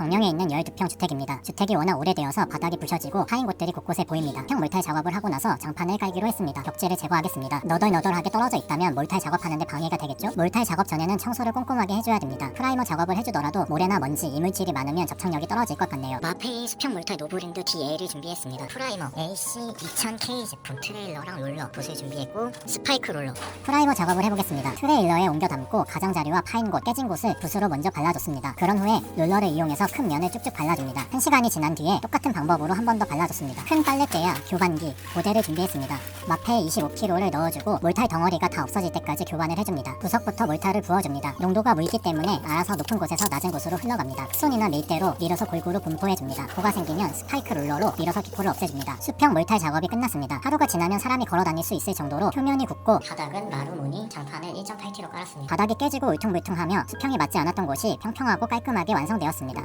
광명에 있는 12평 주택입니다. 주택이 워낙 오래되어서 바닥이 부셔지고 파인 곳들이 곳곳에 보입니다. 평 몰탈 작업을 하고 나서 장판을 깔기로 했습니다. 벽지를 제거하겠습니다. 너덜너덜하게 떨어져 있다면 몰탈 작업하는데 방해가 되겠죠? 몰탈 작업 전에는 청소를 꼼꼼하게 해줘야 됩니다. 프라이머 작업을 해주더라도 모래나 먼지, 이물질이 많으면 접착력이 떨어질 것 같네요. 마페이 수평 몰탈 노브린드 DA를 준비했습니다. 프라이머 AC 2000K 제품 트레일러랑 롤러 붓을 준비했고 스파이크 롤러 프라이머 작업을 해보겠습니다. 트레일러에 옮겨 담고 가장자리와 파인 곳, 깨진 곳을 붓으로 먼저 발라줬습니다. 그런 후에 롤러를 이용해서 큰 면을 쭉쭉 발라줍니다. 한 시간이 지난 뒤에 똑같은 방법으로 한 번 더 발라줬습니다. 큰 빨래대야 교반기, 고대를 준비했습니다. 마페 25kg를 넣어주고 몰탈 덩어리가 다 없어질 때까지 교반을 해줍니다. 부석부터 몰탈을 부어줍니다. 농도가 묽기 때문에 알아서 높은 곳에서 낮은 곳으로 흘러갑니다. 손이나 밀대로 밀어서 골고루 분포해줍니다. 고가 생기면 스파이크 롤러로 밀어서 기포를 없애줍니다. 수평 몰탈 작업이 끝났습니다. 하루가 지나면 사람이 걸어 다닐 수 있을 정도로 표면이 굳고 바닥은 마루 무늬 장판을 1.8kg 깔았습니다. 바닥이 깨지고 울퉁불퉁하며 수평이 맞지 않았던 곳이 평평하고 깔끔하게 완성되었습니다.